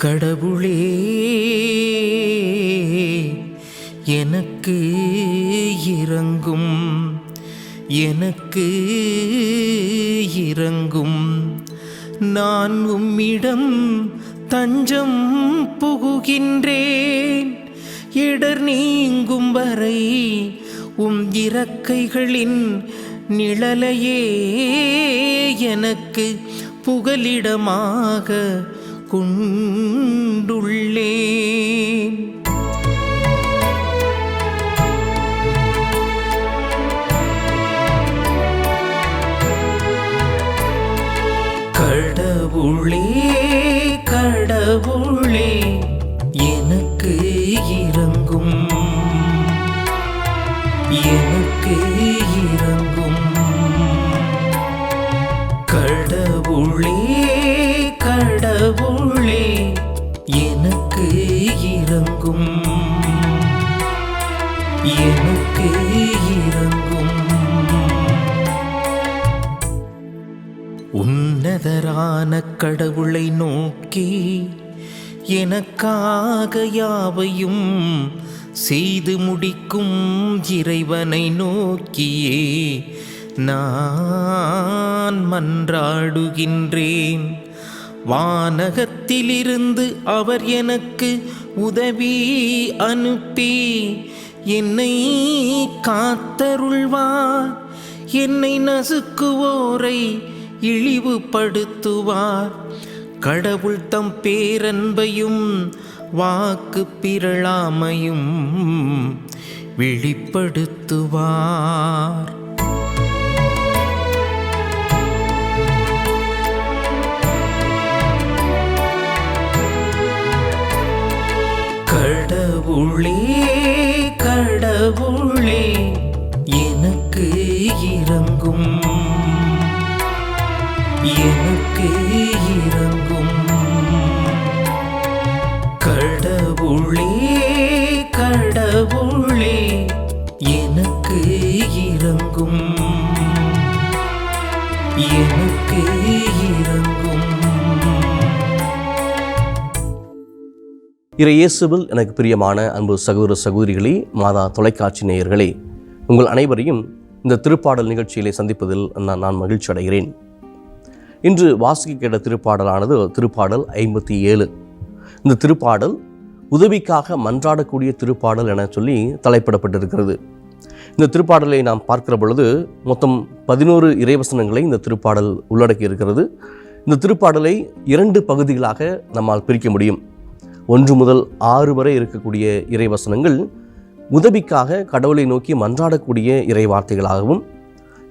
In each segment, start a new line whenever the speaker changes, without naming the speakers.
கடவுளே எனக்கு இறங்கும் எனக்கு இறங்கும். நான் உம்மிடம் தஞ்சம் புகுகின்றேன். இடர் நீங்கும் வரை உம் இறக்கைகளின் நிழலையே எனக்கு புகலிடமாக கொண்டுள்ளேன். கடவுளே கடவுளே எனக்கு இறங்கும் எனக்கு இறங்கும். எனக்கு இறங்கும். உன்னதரான கடவுளை நோக்கி எனக்காக யாவையும் செய்து முடிக்கும் இறைவனை நோக்கியே நான் மன்றாடுகின்றேன். வானகத்திலிருந்து அவர் எனக்கு உதவி அனுப்பி என்னை காத்தருள்வார். என்னை நசுக்குவோரை இழிவுபடுத்துவார். கடவுள் தம் பேரன்பையும் வாக்கு பிறழாமையும் வெளிப்படுத்துவார்.
இறை இயேசுவில் எனக்கு பிரியமான அன்பு சகோதர சகோதரிகளே மாதா தொலைக்காட்சி நேயர்களே உங்கள் அனைவரையும் இந்த திருப்பாடல் நிகழ்ச்சியிலே சந்திப்பதில் நான் நான் மகிழ்ச்சி அடைகிறேன். இன்று வாசிக்க கேட்ட திருப்பாடலானது திருப்பாடல் ஐம்பத்தி ஏழு. இந்த திருப்பாடல் உதவிக்காக மன்றாடக்கூடிய திருப்பாடல் என சொல்லி தலைப்பிடப்பட்டிருக்கிறது. இந்த திருப்பாடலை நாம் பார்க்கிற பொழுது மொத்தம் பதினோரு இறைவசனங்களை இந்த திருப்பாடல் உள்ளடக்கி இருக்கிறது இந்த திருப்பாடலை இரண்டு பகுதிகளாக நம்மால் பிரிக்க முடியும். ஒன்று முதல் ஆறு வரை இருக்கக்கூடிய இறைவசனங்கள் உதவிக்காக கடவுளை நோக்கி மன்றாடக்கூடிய இறை வார்த்தைகளாகவும்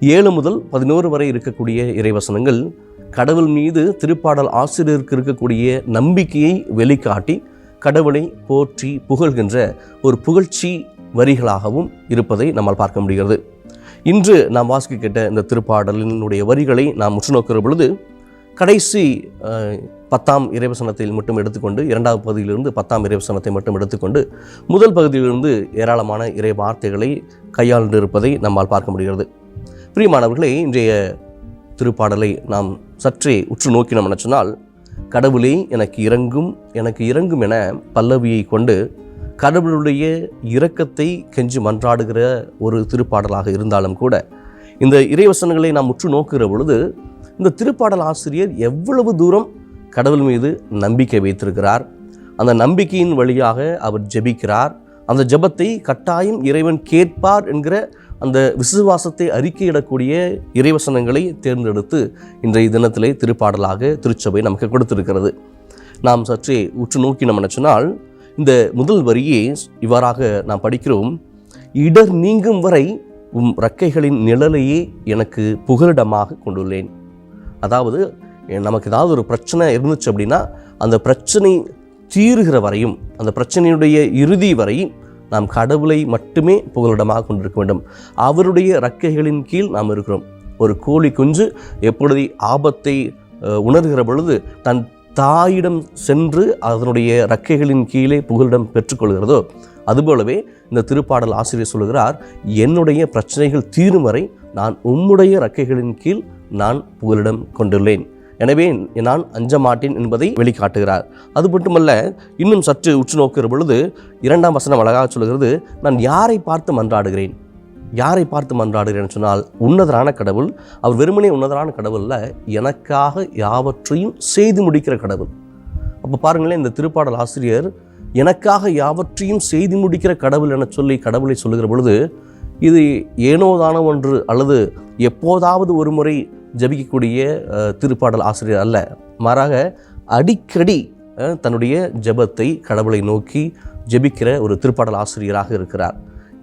ஏழு முதல் பதினோரு வரை இருக்கக்கூடிய இறைவசனங்கள் கடவுள் மீது திருப்பாடல் ஆசிரியருக்கு இருக்கக்கூடிய நம்பிக்கையை வெளிக்காட்டி கடவுளை போற்றி புகழ்கின்ற ஒரு புகழ்ச்சி வரிகளாகவும் இருப்பதை நம்மால் பார்க்க முடிகிறது. இன்று நாம் வாசிக்க கேட்ட இந்த திருப்பாடலினுடைய வரிகளை நாம் உற்று நோக்கிற பொழுது கடைசி பத்தாம் இறைவசனத்தில் மட்டும் எடுத்துக்கொண்டு இரண்டாவது பகுதியிலிருந்து பத்தாம் இறைவசனத்தை மட்டும் எடுத்துக்கொண்டு முதல் பகுதியிலிருந்து ஏராளமான இறை வார்த்தைகளை கையாண்டு இருப்பதை நம்மால் பார்க்க முடிகிறது. பிரியமானவர்களே இன்றைய திருப்பாடலை நாம் சற்றே உற்று நோக்கினோம் என சொன்னால் கடவுளே எனக்கு இறங்கும் எனக்கு இறங்கும் என பல்லவியை கொண்டு கடவுளுடைய இரக்கத்தை கெஞ்சி மன்றாடுகிற ஒரு திருப்பாடலாக இருந்தாலும் கூட இந்த இறைவசனங்களை நாம் உற்று நோக்குகிற பொழுது இந்த திருப்பாடல் ஆசிரியர் எவ்வளவு தூரம் கடவுள் மீது நம்பிக்கை வைத்திருக்கிறார்? அந்த நம்பிக்கையின் வழியாக அவர் ஜெபிக்கிறார். அந்த ஜெபத்தை கட்டாயம் இறைவன் கேட்பார் என்கிற அந்த விசுவாசத்தை அறிக்கையிடக்கூடிய இறைவசனங்களை தேர்ந்தெடுத்து இன்றைய தினத்திலே திருப்பாடலாக திருச்சபை நமக்கு கொடுத்திருக்கிறது. நாம் சற்றே உற்று நோக்கி நம்ம நினச்சினால் இந்த முதல் வரியே இவ்வாறாக நாம் படிக்கிறோம். இடர் நீங்கும் வரை உம் ரக்கைகளின் நிழலையே எனக்கு புகலிடமாக கொண்டுள்ளேன். அதாவது நமக்கு ஏதாவது ஒரு பிரச்சனை இருந்துச்சு அப்படின்னா அந்த பிரச்சனை தீருகிற வரையும் அந்த பிரச்சனையுடைய இறுதி வரையும் நாம் கடவுளை மட்டுமே புகலிடமாக கொண்டிருக்க வேண்டும். அவருடைய ரக்கைகளின் கீழ் நாம் இருக்கிறோம். ஒரு கோழி குஞ்சு எப்பொழுது ஆபத்தை உணர்கிற பொழுது தன் தாயிடம் சென்று அதனுடைய ரக்கைகளின் கீழே புகலிடம் பெற்றுக்கொள்கிறதோ அதுபோலவே இந்த திருப்பாடல் ஆசிரியர் சொல்கிறார் என்னுடைய பிரச்சனைகள் தீரும் வரை நான் உம்முடைய ரக்கைகளின் கீழ் நான் புகலிடம் கொண்டுள்ளேன். எனவே நான் அஞ்ச மாட்டேன் என்பதை வெளிக்காட்டுகிறார். அது மட்டுமல்ல இன்னும் சற்று உற்று நோக்குகிற பொழுது இரண்டாம் வசனம் அழகாக சொல்கிறது நான் யாரை பார்த்து மன்றாடுகிறேன்? யாரை பார்த்து மன்றாடுகிறேன் சொன்னால் உன்னதரான கடவுள் அவர் வெறுமனே உன்னதரான கடவுளில் எனக்காக யாவற்றையும் செய்து முடிக்கிற கடவுள். அப்போ பாருங்களேன் இந்த திருப்பாடல் ஆசிரியர் எனக்காக யாவற்றையும் செய்து முடிக்கிற கடவுள் என சொல்லி கடவுளை சொல்லுகிற பொழுது இது ஏனோதான ஒன்று அல்லது எப்போதாவது ஒரு முறை ஜபிக்கக்கூடிய திருப்பாடல் ஆசிரியர் அல்ல. மாறாக அடிக்கடி தன்னுடைய ஜெபத்தை கடவுளை நோக்கி ஜெபிக்கிற ஒரு திருப்பாடல் ஆசிரியராக இருக்கிறார்.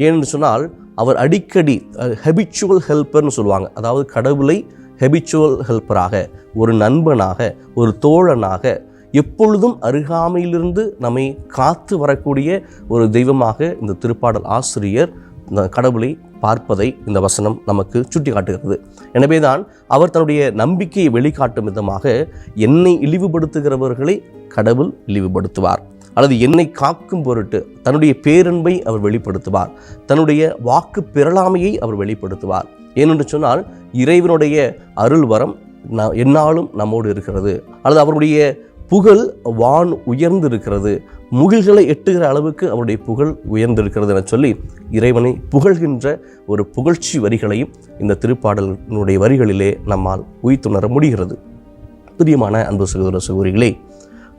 ஏனென்று சொன்னால் அவர் அடிக்கடி ஹெபிச்சுவல் ஹெல்ப்பர்னு சொல்லுவாங்க. அதாவது கடவுளை ஹெபிச்சுவல் ஹெல்ப்பராக ஒரு நண்பனாக ஒரு தோழனாக எப்பொழுதும் அருகாமையிலிருந்து நம்மை காத்து வரக்கூடிய ஒரு தெய்வமாக இந்த திருப்பாடல் ஆசிரியர் இந்த கடவுளை பார்ப்பதை இந்த வசனம் நமக்கு சுட்டி காட்டுகிறது எனவேதான் அவர் தன்னுடைய நம்பிக்கையை வெளிக்காட்டும் விதமாக என்னை இழிவுபடுத்துகிறவர்களை கடவுள் இழிவுபடுத்துவார். அல்லது என்னை காக்கும் பொருட்டு தன்னுடைய பேரன்பை அவர் வெளிப்படுத்துவார். தன்னுடைய வாக்கு பிறலாமையை அவர் வெளிப்படுத்துவார். ஏனென்று சொன்னால் இறைவனுடைய அருள் வரம் ந- நம்மோடு இருக்கிறது. அல்லது அவருடைய புகழ் வான் உயர்ந்து இருக்கிறது முகில்களை எட்டுகிற அளவுக்கு அவருடைய புகழ் உயர்ந்திருக்கிறது என சொல்லி இறைவனை புகழ்கின்ற ஒரு புகழ்ச்சி வரிகளையும் இந்த திருப்பாடலினுடைய வரிகளிலே நம்மால் உய்த்துணர முடிகிறது. பிரியமான அன்பு சகோதர சகோதரிகளே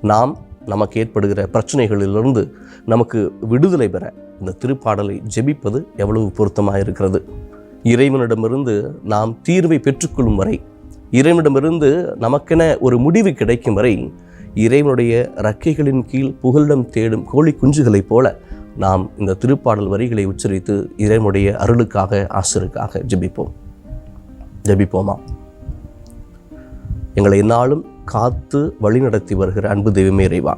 நாம் நமக்கு ஏற்படுகிற பிரச்சனைகளிலிருந்து நமக்கு விடுதலை பெற இந்த திருப்பாடலை ஜெபிப்பது எவ்வளவு பொருத்தமாக இருக்கிறது? இறைவனிடமிருந்து நாம் தீர்வை பெற்றுக்கொள்ளும் வரை இறைவனிடமிருந்து நமக்கென ஒரு முடிவு கிடைக்கும் வரை இறைவனுடைய ரக்கைகளின் கீழ் புகலிடம் தேடும் கோழி குஞ்சுகளைப் போல நாம் இந்த திருப்பாடல் வரிகளை உச்சரித்து இறைவனுடைய அருளுக்காக ஆசிருக்காக ஜெபிப்போம். ஜபிப்போமா? எங்களை நாளும் காத்து வழிநடத்தி வருகிற அன்பு தெய்வமே இறைவா.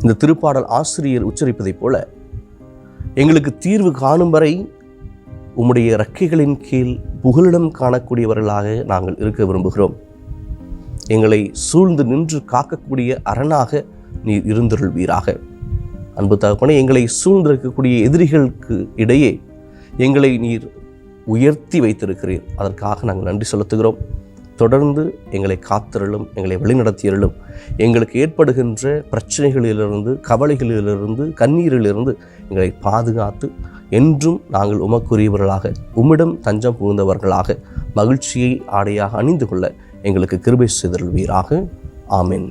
இந்த திருப்பாடல் ஆசிரியர் உச்சரிப்பதைப் போல எங்களுக்கு தீர்வு காணும் வரை உம்முடைய இறக்கைகளின் கீழ் புகலிடம் காணக்கூடியவர்களாக நாங்கள் இருக்க விரும்புகிறோம். எங்களை சூழ்ந்து நின்று காக்கக்கூடிய அரணாக நீர் இருந்தருள்வீராக. அன்பு தகப்பனே எங்களை சூழ்ந்திருக்கக்கூடிய எதிரிகளுக்கு இடையே எங்களை நீர் உயர்த்தி வைத்திருக்கிறீர். அதற்காக நாங்கள் நன்றி செலுத்துகிறோம். தொடர்ந்து எங்களை காத்திரலும் எங்களை வழிநடத்தியருளும் எங்களுக்கு ஏற்படுகின்ற பிரச்சனைகளிலிருந்து கவலைகளிலிருந்து கண்ணீரிலிருந்து எங்களை பாதுகாத்து என்றும் நாங்கள் உமக்குரியவர்களாக உம்மிடம் தஞ்சம் புகுந்தவர்களாக மகிழ்ச்சியை ஆடையாக அணிந்து கொள்ள எங்களுக்கு கிருபை செய்தருள்வீராக. ஆமீன்.